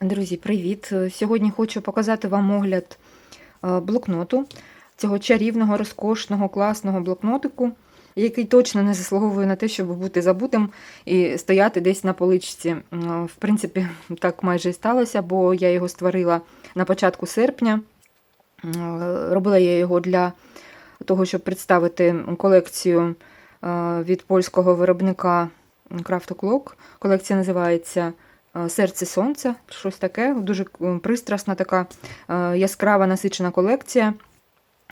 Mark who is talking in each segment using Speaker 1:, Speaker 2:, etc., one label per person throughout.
Speaker 1: Друзі, привіт! Сьогодні хочу показати вам огляд е, блокноту, цього чарівного, розкошного, класного блокнотику, який точно не заслуговує на те, щоб бути забутим і стояти десь на поличці. Е, В принципі, так майже і сталося, бо я його створила на початку серпня. Е, Робила я його для того, щоб представити колекцію від польського виробника Craft O'Clock. Колекція називається Серце сонця, щось таке. Дуже е, пристрасна, така е, яскрава насичена колекція.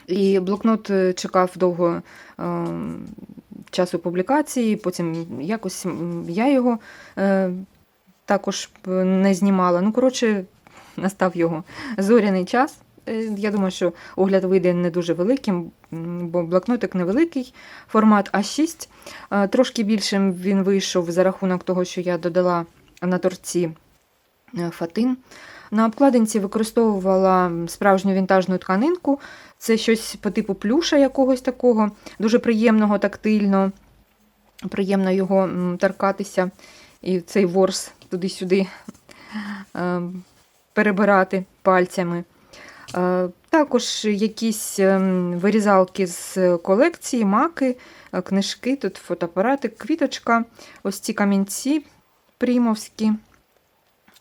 Speaker 1: І блокнот е, чекав довго е, часу публікації, потім якось я його е, також е, не знімала. Ну, коротше, настав його зоряний час. Е, Я думаю, що огляд вийде не дуже великим, бо блокнотик невеликий, формат А6. Е, Трошки більшим він вийшов за рахунок того, що я додала на торці е, фатин. На обкладинці використовувала справжню вінтажну тканинку. Це щось по типу плюша якогось такого, дуже приємного, тактильно. Приємно його м, торкатися і цей ворс туди-сюди е, перебирати пальцями. Е, Також якісь вирізалки з колекції, маки, книжки, тут фотоапарати, квіточка, ось ці камінці прімовські,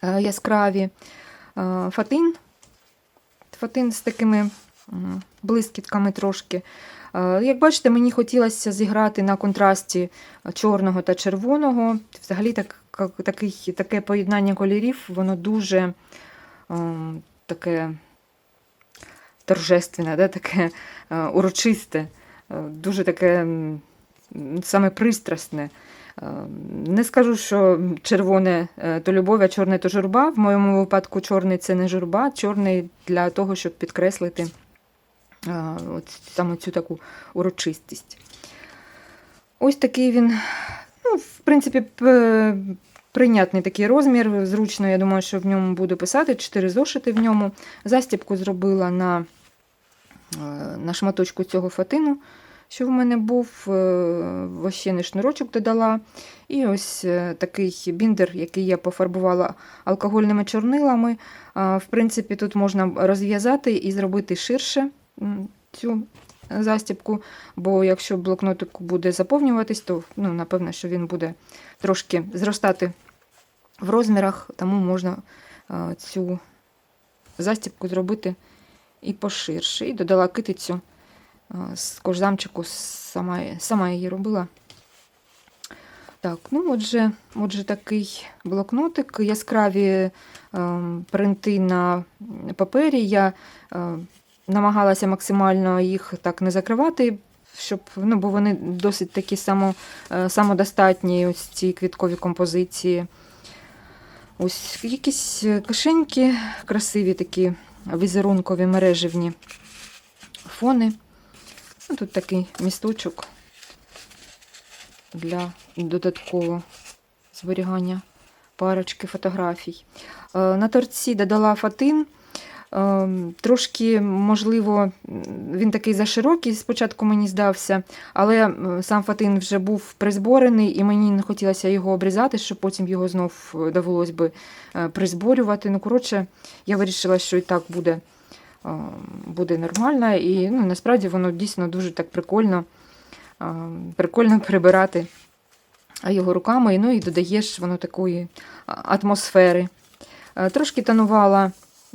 Speaker 1: е, яскраві, Е, фатин. Фатин з такими блискітками трошки. Е, Як бачите, мені хотілося зіграти на контрасті чорного та червоного. Взагалі так, такий, таке поєднання кольорів, воно дуже таке торжественне, да, таке урочисте, дуже таке саме пристрасне. Е, Не скажу, що червоне е, то любов, а чорне то журба. В моєму випадку чорний це не журба, чорний для того, щоб підкреслити е, от саме цю таку урочистість. Ось такий він, ну, в принципі, п- прийнятний такий розмір. Зручно, я думаю, що в ньому буду писати. Чотири зошити в ньому. Застібку зробила на, е, на шматочку цього фатину, що в мене був. е, Вощений шнурочок додала. І ось е, такий біндер, який я пофарбувала алкогольними чорнилами. В принципі, тут можна розв'язати і зробити ширше цю застібку, бо якщо блокнотик буде заповнюватись, то ну, напевно, що він буде трошки зростати в розмірах, тому можна цю застібку зробити і поширше. І додала китицю з кожзамчику, сама, сама її робила. Так, ну отже, отже, такий блокнотик, яскраві ем, принти на папері. Я е, намагалася максимально їх так не закривати, щоб, ну, бо вони досить такі само, е, самодостатні, ось ці квіткові композиції. Ось якісь кишеньки, красиві такі візерункові мереживні фони. Тут такий місточок для додаткового зберігання парочки фотографій. Е, На торці додала фатин. Е, Трошки, можливо, він такий заширокий, спочатку мені здався, але е, сам фатин вже був призборений, і мені не хотілося його обрізати, щоб потім його знов довелось би призборювати. Ну, коротше, я вирішила, що і так буде, буде нормально, і ну, насправді воно дійсно дуже так прикольно, прикольно прибирати його руками, ну і додаєш воно такої атмосфери. Трошки тонувала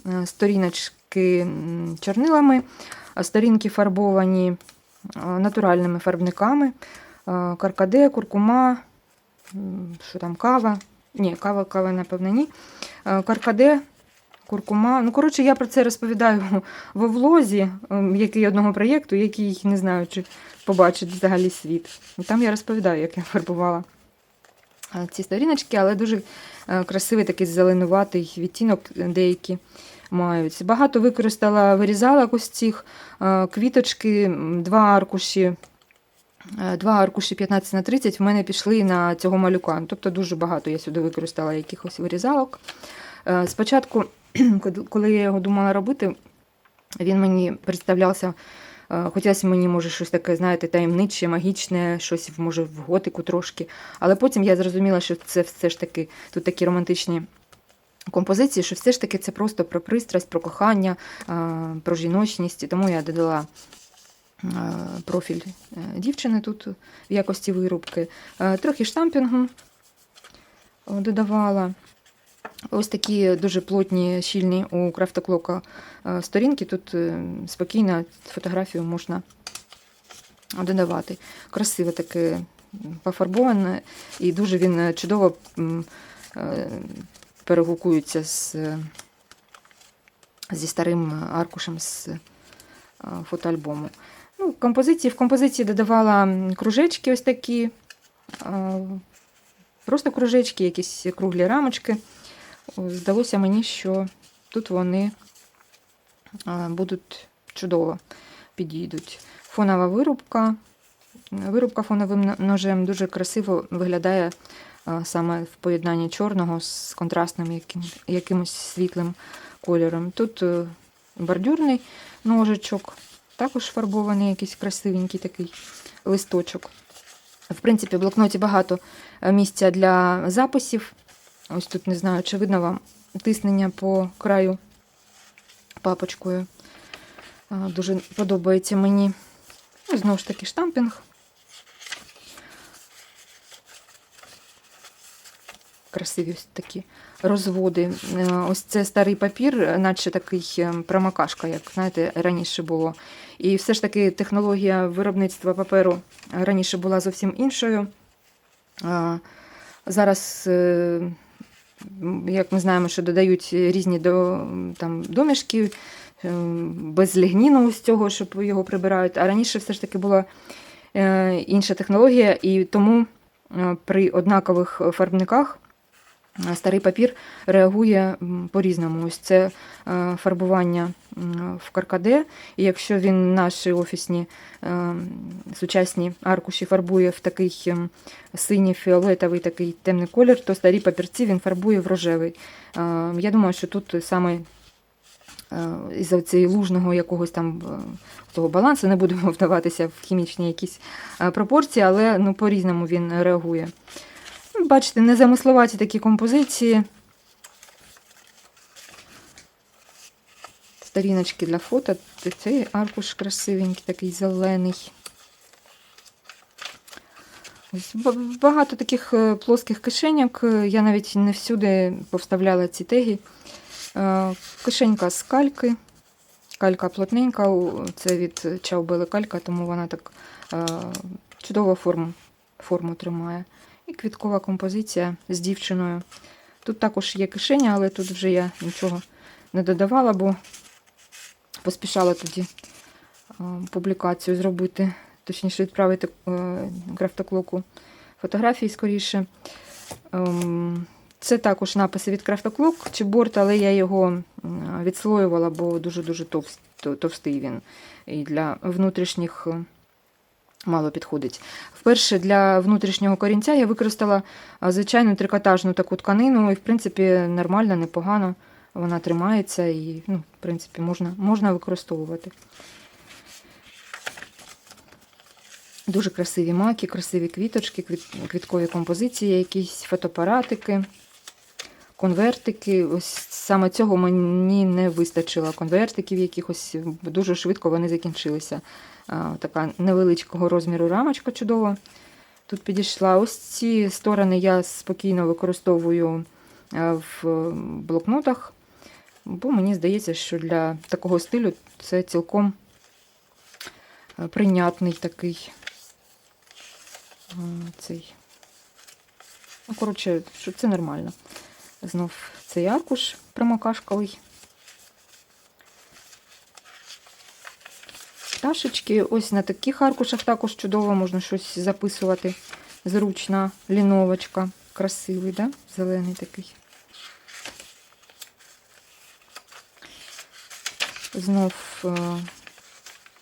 Speaker 1: е, сторіночки чорнилами, сторінки фарбовані е, натуральними фарбниками. Е, Каркаде, куркума, що там, кава. Ні, кава, кава, напевно, ні. Каркаде, куркума. Ну, коротше, я про це розповідаю в влозі, ем, який одного проєкту, який не знаю, чи побачить взагалі світ. Там я розповідаю, як я фарбувала е, ці сторіночки, але дуже е, красивий такий зеленуватий відтінок деякі мають. Багато використала вирізалок ось цих е, квіточки, два аркуші. Два аркуші 15 на 30 в мене пішли на цього малюка. Тобто дуже багато я сюди використала якихось вирізалок. Спочатку, коли я його думала робити, він мені представлявся Е, Хотілося мені, може, щось таке, знаєте, таємниче, магічне, щось може в готику трошки. Але потім я зрозуміла, що це все ж таки тут такі романтичні композиції, що все ж таки це просто про пристрасть, про кохання, про жіночність. Тому я додала профіль е, дівчини тут в якості вирубки. Е, Трохи штампінгу додавала. Ось такі дуже плотні, щільні у крафтоклока е, сторінки. Тут е, спокійно фотографію можна додавати. Красиво таке пофарбоване, і дуже він чудово е, перегукується з, зі старим аркушем з фотоальбому. Ну, композиції, в композиції додавала кружечки ось такі, просто кружечки, якісь круглі рамочки. Здалося мені, що тут вони будуть чудово підійдуть. Фонова вирубка. Вирубка фоновим ножем дуже красиво виглядає саме в поєднанні чорного з контрастним яким, якимось світлим кольором. Тут е, бордюрний ножичок, також фарбований, якийсь красивенький такий листочок. В принципі, в блокноті багато е, місця для записів. Ось тут не знаю, чи видно вам тиснення по краю папочкою. Дуже подобається мені. Ну, знову ж таки, штампінг. Красиві ось такі розводи. Ось це старий папір, наче такий е, промокашка, як знаєте, раніше було. І все ж таки технологія виробництва паперу раніше була зовсім іншою. Зараз, е, як ми знаємо, що додають різні до, там, домішки, е, без лігніну з цього, щоб його прибирають. А раніше все ж таки була е, інша технологія, і тому е, при однакових фарбниках старий папір реагує по-різному. Ось це е, фарбування в каркаде, і якщо він наші офісні е, сучасні аркуші фарбує в такий синій, фіолетовий такий темний колір, то старі папірці він фарбує в рожевий. Е, Я думаю, що тут саме е, із-за цієї лужного якогось там е, того балансу, не будемо вдаватися в хімічні якісь е, пропорції, але ну, по-різному він реагує. Ну, Бачите, незамисловаті такі композиції. Сторіночки для фото. Цей аркуш красивенький, такий зелений. Ось Багато таких е, плоских кишеньок. Я навіть не всюди повставляла ці теги. Е, Кишенька з кальки. Калька плотненька, це від Чаубели калька, тому вона так е, чудово форму, форму тримає. І квіткова композиція з дівчиною. Тут також є кишеня, але тут вже я нічого не додавала, бо поспішала тоді публікацію зробити, точніше відправити е, крафтоклоку фотографії скоріше. Ем, Це також написи від Крафтоклок чи борт, але я його відслоювала, бо дуже-дуже товстий він. І для внутрішніх мало підходить. Вперше для внутрішнього корінця я використала звичайну трикотажну таку тканину, і, в принципі, нормально, непогано. Вона тримається і, ну, в принципі, можна, можна використовувати. Дуже красиві маки, красиві квіточки, квіт, квіткові композиції, якісь фотоапаратики, конвертики. Ось саме цього мені не вистачило. Конвертиків якихось дуже швидко вони закінчилися. Така невеличкого розміру рамочка чудова. Тут підійшла. Ось ці сторони я спокійно використовую е, в блокнотах, бо мені здається, що для такого стилю це цілком е, прийнятний такий е, цей. Ну, коротше, що це нормально. Знов цей аркуш промокашковий. Пташечки. Ось на таких аркушах також чудово можна щось записувати. Зручна ліновочка. Красивий, да? Зелений такий. Знов е,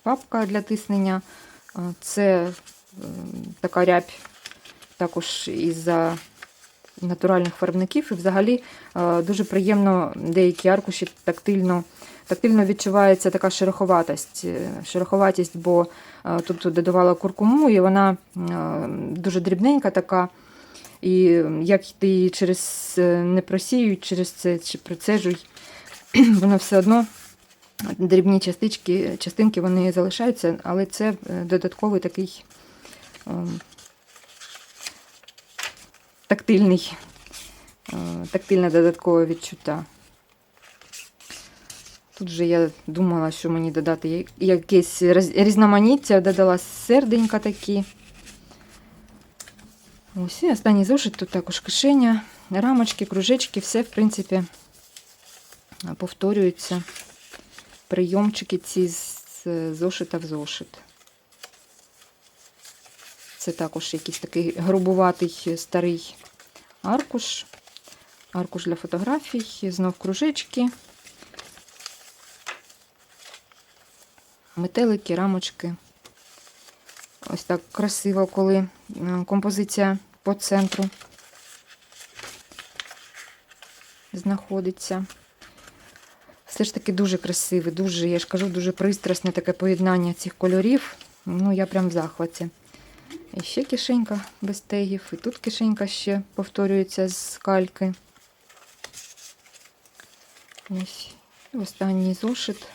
Speaker 1: папка для тиснення. Е, Це е, така рябь також із-за натуральних фарбників. І взагалі е, дуже приємно деякі аркуші тактильно, тактильно відчувається така шероховатість, е, шероховатість, бо е, тут додавала куркуму, і вона дуже дрібненька така. І як ти її через не просіюють, через це чи процежуй, воно все одно дрібні частички, частинки вони залишаються, але це додатковий такий ем, тактильний, е, тактильне додаткове відчуття. Тут же я думала, що мені додати якесь різноманіття, додала серденька такі. Ось і останній зошит, тут також кишеня, рамочки, кружечки, все, в принципі, повторюється. Прийомчики ці з з зошита в зошит. Це також якийсь такий грубуватий старий аркуш. Аркуш для фотографій, знов кружечки. Метелики, рамочки. Ось так красиво, коли композиція по центру знаходиться. Все ж таки дуже красиве, дуже, я ж кажу, дуже пристрасне таке поєднання цих кольорів. Ну, я прям в захваті. І ще кишенька без тегів, і тут кишенька ще повторюється з кальки. Ось. Останній зошит.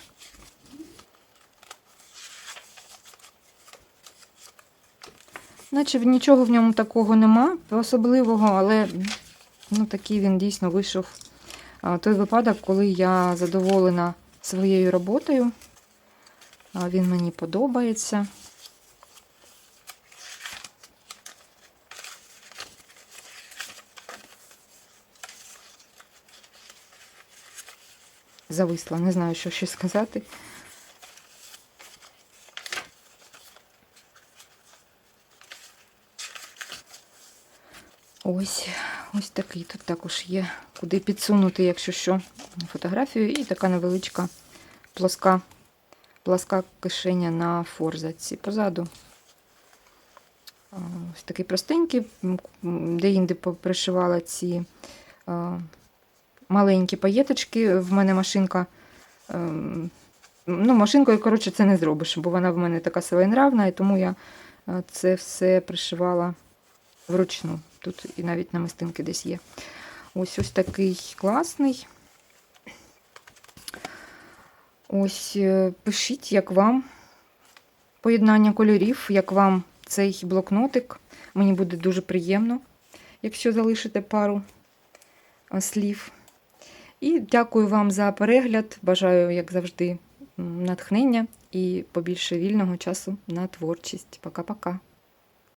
Speaker 1: Наче нічого в ньому такого нема, особливого, але ну, такий він дійсно вийшов. Той випадок, коли я задоволена своєю роботою. Він мені подобається. Зависла, не знаю, що ще сказати. Ось, ось такий тут також є, куди підсунути, якщо що, фотографію. І така невеличка плоска, плоска кишеня на форзаці. Позаду ось такий простенький, м, м, де-інде пришивала ці маленькі паєточки. В мене машинка. ем, Ну, машинкою, коротше, це не зробиш, бо вона в мене така своєнравна, і тому я це все пришивала вручну. Тут і навіть намистинки десь є. Ось ось такий класний. Ось е, пишіть, як вам поєднання кольорів, як вам цей блокнотик. Мені буде дуже приємно, якщо залишите пару слів. І дякую вам за перегляд. Бажаю, як завжди, натхнення і побільше вільного часу на творчість. Пока-пока.